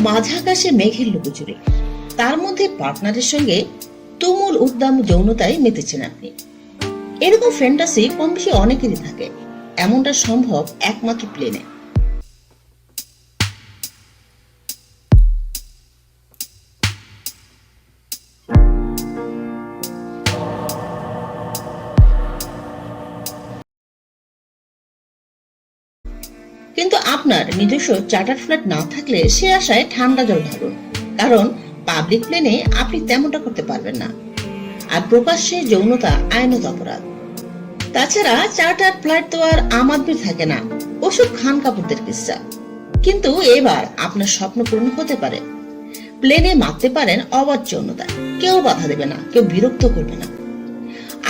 মাঝ আকাশে মেঘের লুকোচুরি। তার মধ্যে পার্টনারের সঙ্গে তুমুল উদ্দাম যৌনতায় মেতেছেন আপনি। এরকম ফ্যান্টাসি কম বেশি অনেকেরই থাকে। এমনটা সম্ভব একমাত্র প্লেনে কিন্তু আপনার নিজস্ব চার্টার ফ্ল্যাট না থাকলে সে আশায় ঠান্ডা জল ঢালুন কারণ পাবলিক প্লেনে আপনি তেমনটা করতে পারবেন না। আর প্রকাশ্যে যৌনতা আইনত অপরাধ। তাছাড়া চার্টার ফ্লাইট তো আর আমাদের থাকে না, ওসব খান কাপড়দের কিস্সা কিন্তু এবার আপনার স্বপ্ন পূরণ হতে পারে। প্লেনে মারতে পারেন অবাধ যৌনতা, কেউ বাধা দেবে না, কেউ বিরক্ত করবে না।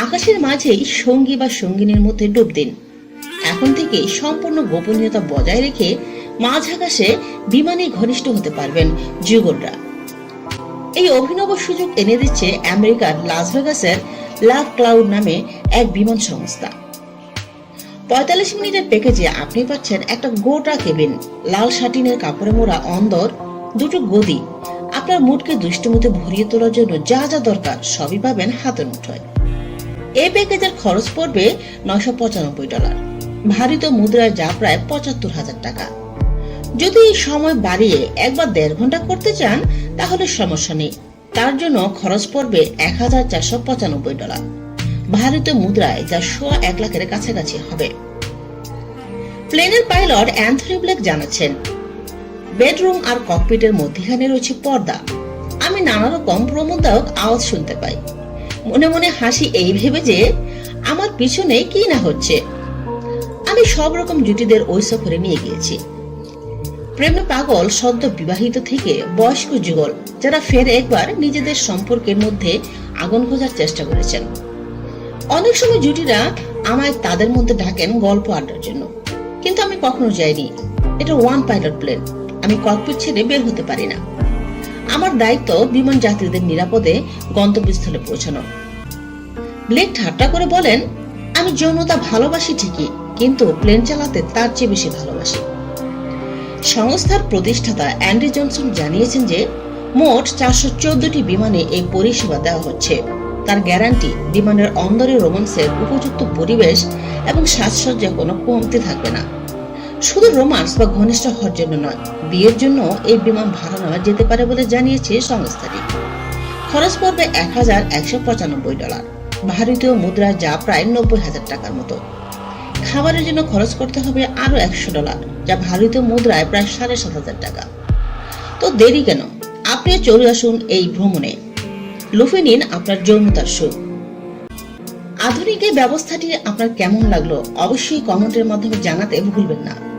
আকাশের মাঝেই সঙ্গী বা সঙ্গিনীর মধ্যে ডুব দিন। এখন থেকে সম্পূর্ণ গোপনীয়তা বজায় রেখে মাঝ আকাশে বিমানে ঘনিষ্ঠ হতে পারবেন যুগলরা। এই অভিনব সুযোগ এনে দিচ্ছে আমেরিকার লাস ভেগাসের লাভ ক্লাউড নামে এক বিমান সংস্থা। পঁয়তাল্লিশ মিনিটের প্যাকেজে আপনি পাচ্ছেন একটা গোটা কেবিন, লাল শাটিনের কাপড়ে মোড়া অন্দর, দুটো গদি। আপনার মুডকে দুষ্টুমিতে ভরিয়ে তোলার জন্য যা যা দরকার সবই পাবেন হাতের মুঠোয়। এই প্যাকেজের খরচ পড়বে নয়শো পঁচানব্বই ডলার। ভারিত মুদ্রায় যা প্রায় পঁচাত্তর হাজার টাকা। যদি এই সময় বাড়িয়ে একবার দেড় ঘণ্টা করতে চান, তাহলে সমস্যা নেই। তার জন্য খরচ পড়বে এক হাজার চারশো পঁচানব্বই ডলার। ভারতীয় মুদ্রায় যা সোয়া এক লাখের কাছাকাছি হবে। প্লেনের পাইলট অ্যান্থনি ব্লেক জানাচ্ছেন, বেডরুম আর ককপিটের মধ্যখানে রয়েছে পর্দা। আমি নানা রকম প্রমোদায়ক আওয়াজ শুনতে পাই। মনে মনে হাসি এই ভেবে যে, আমার পিছনে কি না হচ্ছে। আমি সব রকম জুটিদের ওই সফরে নিয়ে গিয়েছি। প্রেমে পাগল, সদ্য বিবাহিত থেকে বয়স্ক যুগল, যারা ফের একবার নিজেদের সম্পর্কের মধ্যে আগুন খোঁজার চেষ্টা করেছেন। অনেক সময় জুটিরা আমায় তাদের মধ্যে ডাকেন গল্প আড্ডার জন্য। কিন্তু আমি কখনো যাইনি। এটা ওয়ান পাইলট প্লেন আমি ককপিট ছেড়ে বের হতে পারি না। আমার দায়িত্ব বিমান যাত্রীদের নিরাপদে গন্তব্যস্থলে পৌঁছানো। ব্লেক ঠাট্টা করে বলেন, আমি যৌনতা ভালোবাসি ঠিকই কিন্তু প্লেন চালাতে তার চেয়ে বেশি ভালোবাসি। সংস্থার প্রতিষ্ঠাতা অ্যান্ডি জনসন জানিয়েছেন যে, মোট চারশো চোদ্দটি বিমানে এই পরিষেবা দেওয়া হচ্ছে। তার গ্যারান্টি, বিমানের অন্দরে রোমান্সের উপযুক্ত পরিবেশ এবং সাজসজ্জা কোনো কমতে থাকবে না। শুধু রোমান্স বা ঘনিষ্ঠ হওয়ার জন্য নয়, বিয়ের জন্য এই বিমান ভাড়া নেওয়া যেতে পারে বলে জানিয়েছে সংস্থাটি। খরচ পড়বে এক হাজার একশো পঁচানব্বই ডলার। ভারতীয় মুদ্রা যা প্রায় নব্বই হাজার টাকার মতো। খাবারের জন্য খরচ করতে হবে আরও একশো ডলার, যা ভারতীয় মুদ্রায় প্রায় সাড়ে সাত হাজার টাকা। তো দেরি কেন? আপনি চলে আসুন এই ভ্রমণে। লুফে নিন আপনার যৌনতার সুখ। আধুনিক এই ব্যবস্থাটি আপনার কেমন লাগল অবশ্যই কমেন্টের মাধ্যমে জানাতে ভুলবেন না।